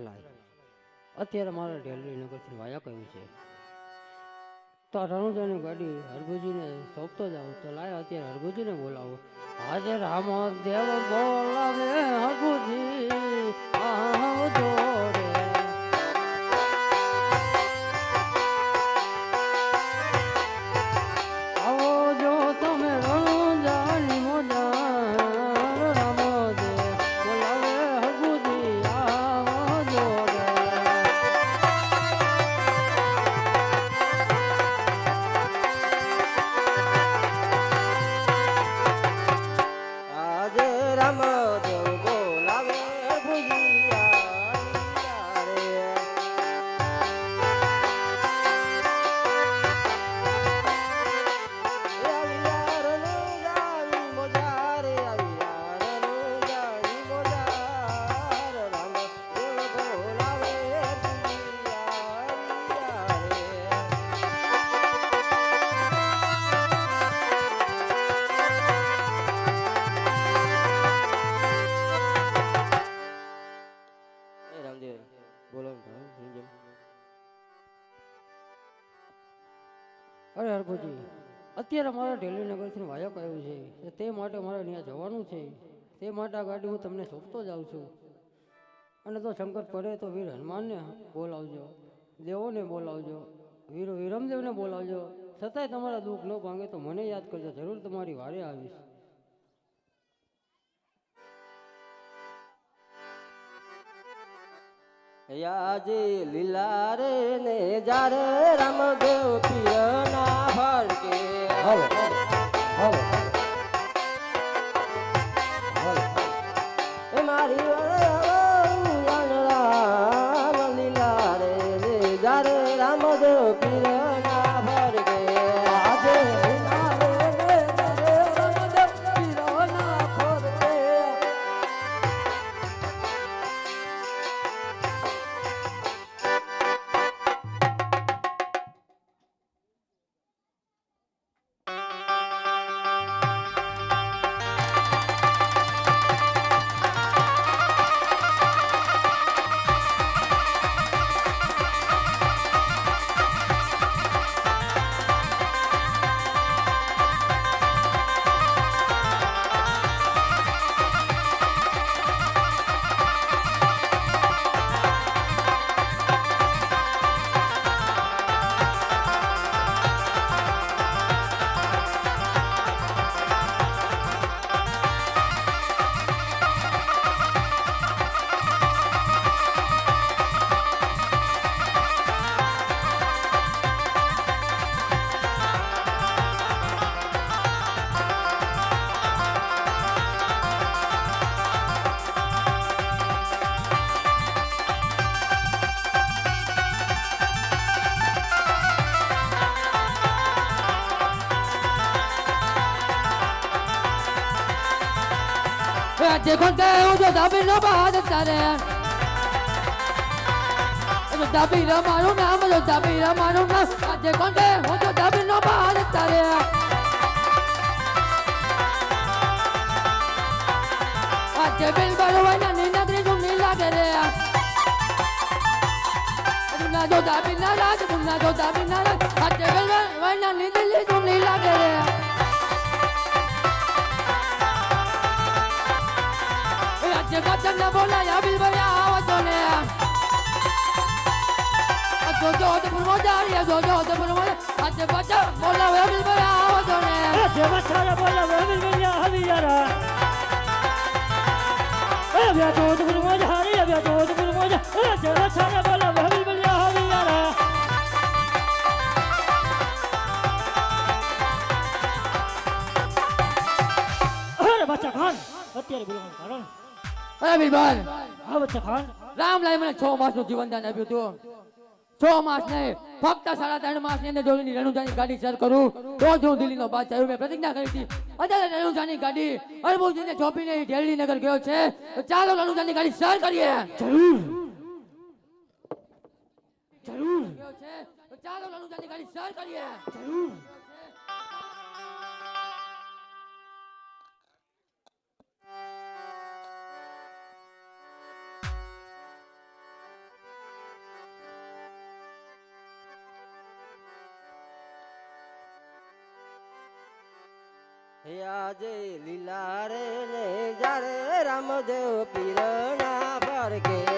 લાલ અત્યારે મારે રેલવે નગરથી વાયા કહ્યું છે? તો રણુજાની ગાડી હરભુજીને સોંપતો જાઉં તો લાય અત્યારે હરભુજીને બોલાવો. હાજર રામ દેવ બોલાવે હરભુજી આવજો અરે અત્યારે મારે રેલવે નગરથી વાયક આવ્યું છે. તે માટે મારે ત્યાં જવાનું છે. તે માટે આ ગાડી હું તમને સોંપતો જાઉં છું. અને તો શંકર પડે તો વીર હનુમાનને બોલાવજો. દેવોને બોલાવજો. વીર વિરમદેવને બોલાવજો. છતાંય તમારા દુઃખ ન ભાંગે તો મને યાદ કરજો. જરૂર તમારી વારે આવીશ. યાજી લીલા રે ને જારે રામદેવ પિય આજે કોણ હું તો દાબી ન બાદ તારે. દાબી મારું નામ જો દાબી મારું નામ. આજે કોણ હું તો દાબી ન બાદ તારે. આજે બિલ બરોબરની નગરી નું ની લાગે રે. ના જો દાબી ના રાજ ના જો દાબી ના રાજ આજે બિલ બરોબરની દિલ્હી નું ની લાગે રે રાજ્ય ગજન ને બોલાયા બિલ ભર્યા આવતો ને જો જો તો પુરમો જારી જો જો તો પુરમો આજે બચા બિલ ભર્યા આવતો ને જેમાં સારા બોલા વેમિલ મિલ્યા હવી યારા એ વ્યા તો તો બોલ મોજ હારી વ્યા તો તો બોલ મોજ એ જેમાં સારા બોલા વેમિલ મિલ્યા હવી યારા અરે બચ્ચા ખાન અત્યારે બોલવાનું કારણ અરે બિલબલ? હા બચ્ચા ખાન રામ મને છ માસનું આપ્યું હતું. છ માસ નહીં ફક્ત સાડા ત્રણ માસની અંદર જો એની ગાડી સર કરું. તો જ હું દિલ્હીનો બાદ મેં પ્રતિજ્ઞા કરી હતી. અત્યારે રેણુજાની ગાડી અરબુજીને ઈ નગર ગયો છે. તો ચાલો રણુજાની ગાડી સર કરીએ. જરૂર. જરૂર. ચાલો રણુજાની ગાડી સર કરીએ. જરૂર. આજે લીલા રે ને જ્યારે રામદેવ પીરણા ભરગે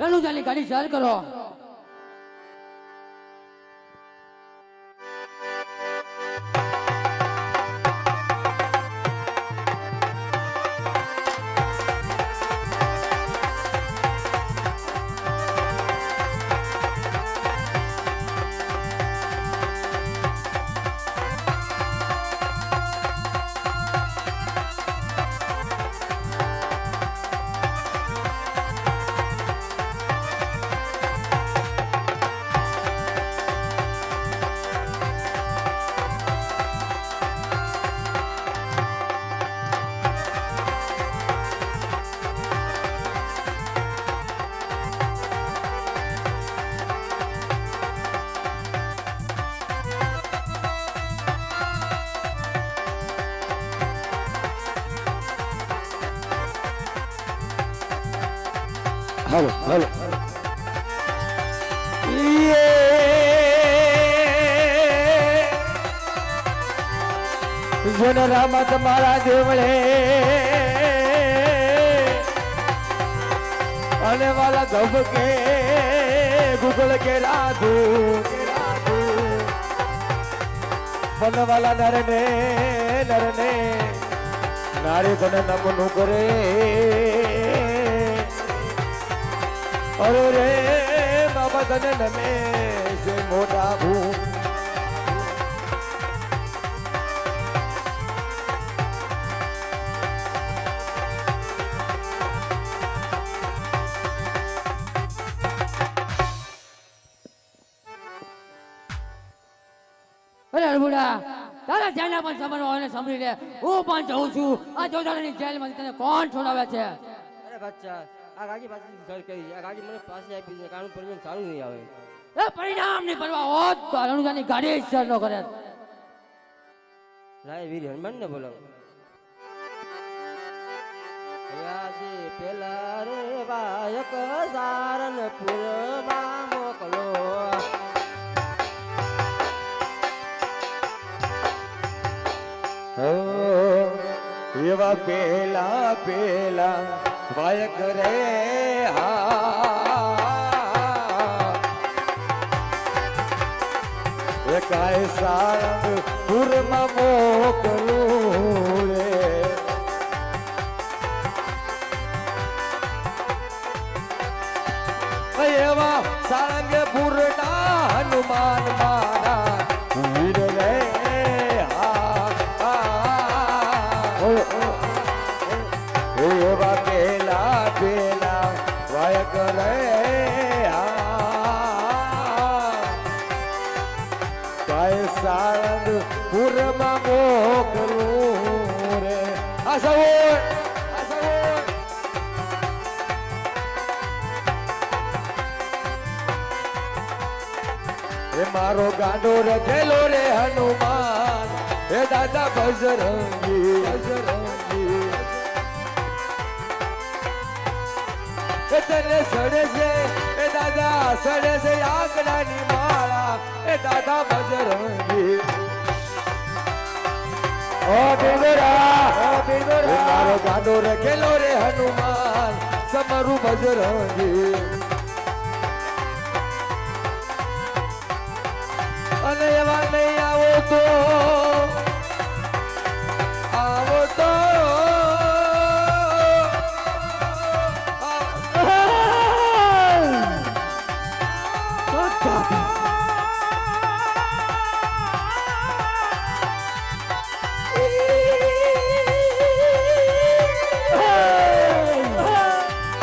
રણુજાની ગાડી ચાલ કરો. હાલો હાલો. જન રામ તમારા દેવળે. અને વાલા ધબકે, ગુગલ કે રાધુ બનવાલા નરને નરને, નર તને નમનું કરે. અરે રે બાબા તને નમે છે મોટા ભૂ. તારા પણ હોય સાંભળી લે હું પણ જઉં છું. આ જોધાડાની જેલમાંથી તને કોણ છોડાવે છે? અરે બચ્ચા આ ગાડી પાછી સર કરી. આ ગાડી મને પાસે આપી દે કારણ પરિણામ સારું નહીં આવે. એ પરિણામની પરવા હોત તો રણુજાની ગાડી સર નો કરે. રાય વીર હનુમાન ને બોલાવો. આજે પેલા રે વાયક સારનપુરમાં મોકલો. હો, એવા પેલા પેલા વાયક રે હા કાય સારંગ પુરમાં મોકલું રે એવા સારંગ પુરના મારો ગાંડો રખેલો રે હનુમાન. હે દાદા બજરંગી બજરંગી. તને સડે છે એ દાદા સડે છે આંકડાની માળા. એ દાદા બજરંગી. ઓ ડેંગરા ઓ ડેંગરા મારો ગાંડો રખેલો રે હનુમાન. સમરું બજરંગી. નહીં આવો તો આવો તો.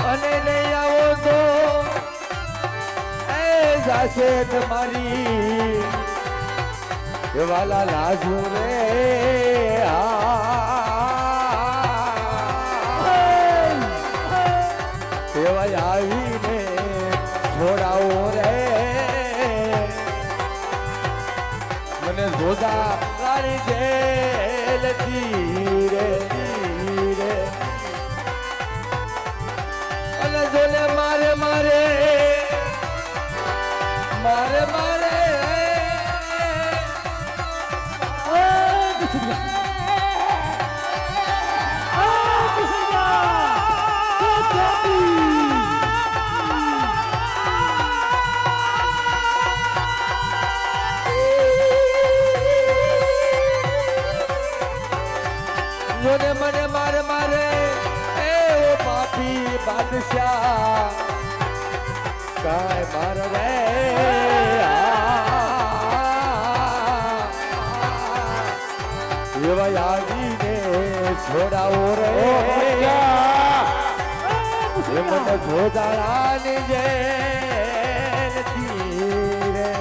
અને નહીં આવો તો. એ જાશે તમારી વાલા લાજુ રે એવા આવીને છોડાવો રે. મને જોતા એ મને જોદાળાની જેલ તીરે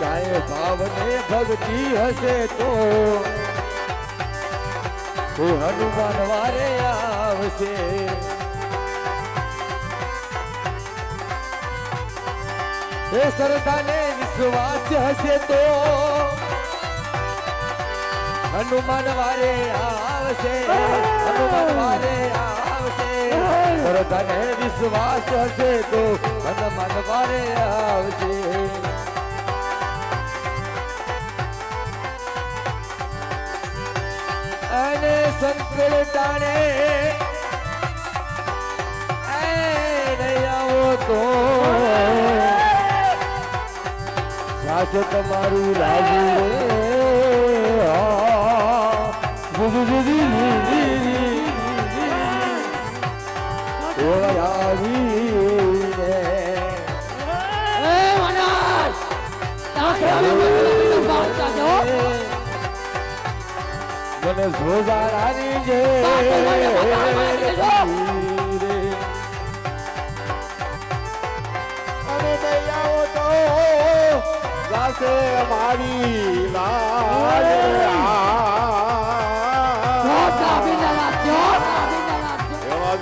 કાંઈ ભાવને ભક્તિ હશે તો તું હનુમાન વારે આવશે. એ સરદાને વિશ્વાસ હશે તો હનુમાન વારે આવશે. વિશ્વાસ હશે તો હનુમાન વારે આવશે. અને સંકળ ટાણે આવો તો. સાસ તમારું લાગુ રે. મને બાંધતા જો. અને નહીં તો અમારી લાજ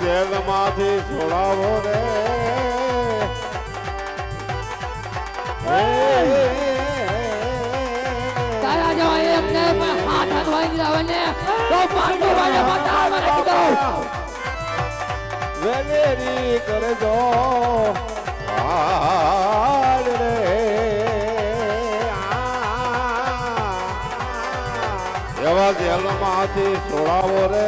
જેલમાંથી છોડાવો રે તારા જેવા એકને હાથ હાથ વાગી ને તો પાંડુ મને બતાવવા નાખી દઉં. વેલેરી કરજો હાલ રે. એવા જેલમાંથી છોડાવો રે.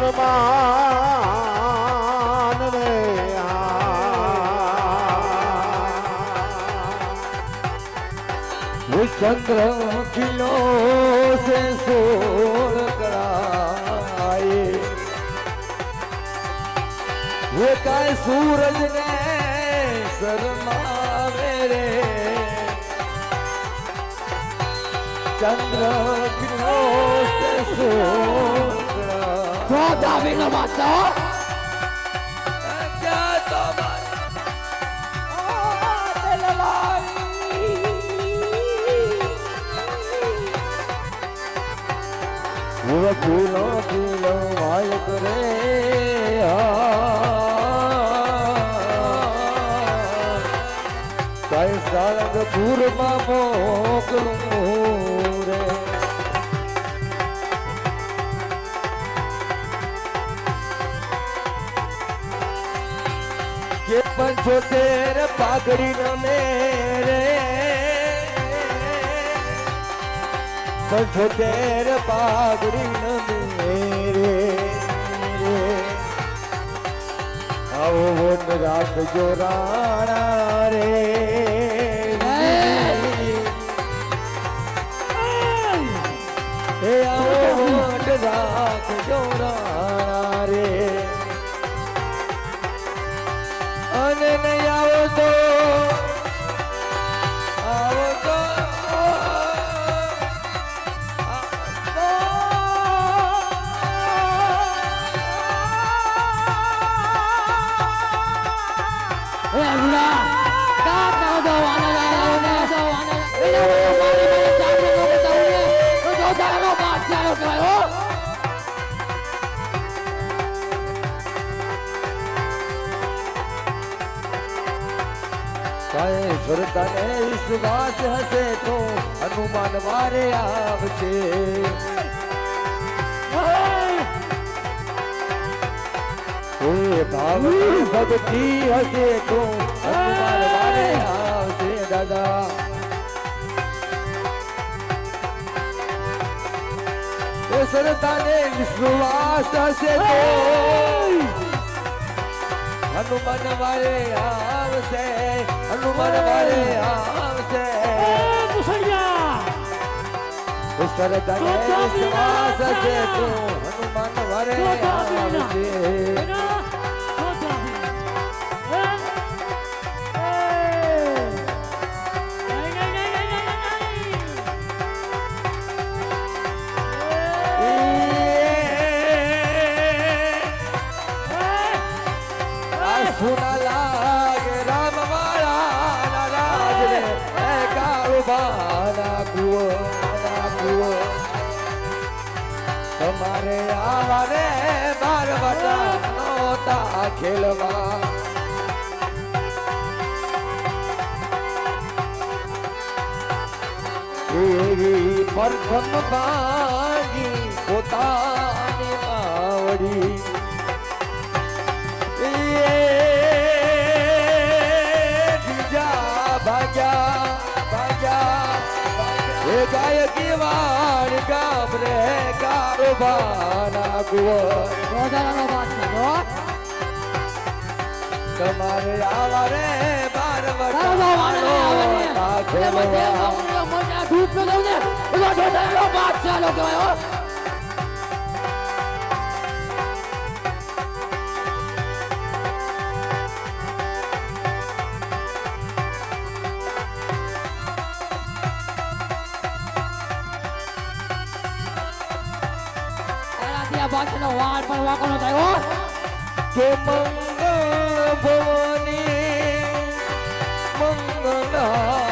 ભગવાન રે હું ચંદ્ર ખીલો સે સોળ કરાય. હે કાય સૂરજ ને શરમાવે રે. ચંદ્ર ખીલો સે સોળ God having a matter. ફૂલો ફૂલો વાયક રે કઈ સાળંગપુરમાં મોકલું પંચોતેર પાઘડી નો મેરે પંચોતેર પાઘડી નો મેરે આવો વોટ રાખજો રાણા રે. એ આવો વોટ રાખજો સુરતને વિશ્વાસ હશે તો હનુમાન મારે આવશે કોઈ ભાવ ભક્તિ હશે તો હનુમાન વારે આવશે દાદા એ સરતાને વિશ્વાસ હશે તો હનુમાન વારે આવશે હનુમાન વારે આવશે. સરદાને વિશ્વાસ હશે તો હનુમાન વારે આવશે. પ્રથમ ભાગી પોતાની માવડી બીજા ભાગ્યા ભાગ્યા એ ગાયકી વાળ ગામ રે કારોબાના કુંવર રોજાનો બાદશાહ હો તમારે આવા રે બાર તારો જો આને આવે ને વટા એટલે મને ખેલવા મોટા ધૂપ નો દઉં ને એનો જો તારો બાદશાહ નો કહેવાય હો એનાથી આ બાદશાહનો વાળ પણ વાંકો નો થાય કે મંગળ ભવાની મંગળારી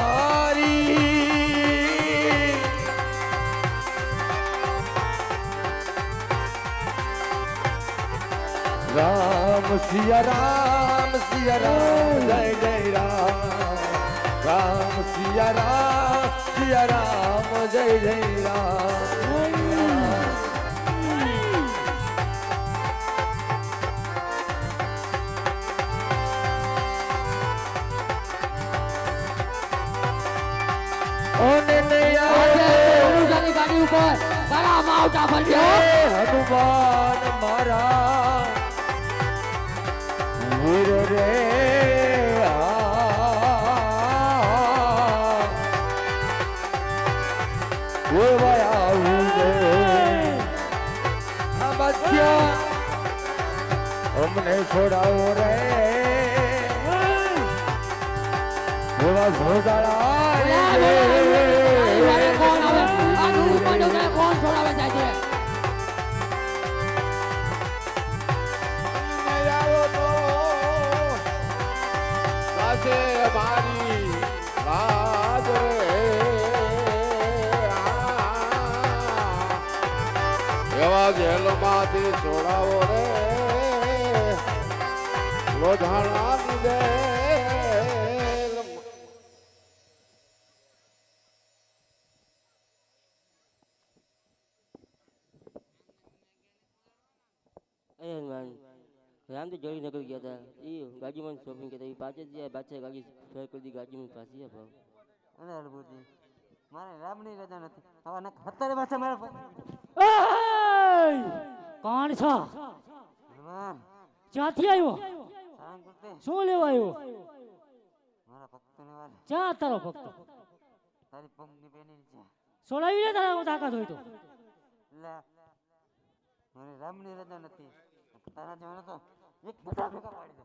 રામ સિયા રામ સિયા રામ જય જય રામ રામ સિયા રામ સિયા રામ જય જય રામ ઓને નહીં આજે આવે ઉરુજાની વીર રે અમને છોડાવો રે એવા ભોગાળા મારી એવા જેલમાંથી છોડાવો રે લોધાણા દે. શોપિંગ કરતા એ પાછે જ ગયા પાછે ગાડી ફેર કરી દી ગાજીમાં પાછી આ ભાવ અરે હરભુજી મારે રામની રજા નથી. હવે નક અત્યારે પાછા મારા કોણ છો? ક્યાંથી આવ્યો? શું લેવા આવ્યો? મારા ભક્તને વાલે ક્યાં તારો ભક્ત? તારી પગની બેની છે સોડાવી લે તારા તાકાત હોય તો. લે. મારે રામની રજા નથી. તારા જવાનો તો એક બધા ભેગા પાડી દે.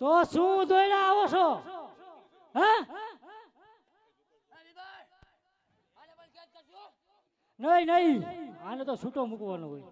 તો શું દોડ્યા આવો છો? હે? નહીં નહીં. આને તો છૂટો મૂકવાનો હોય.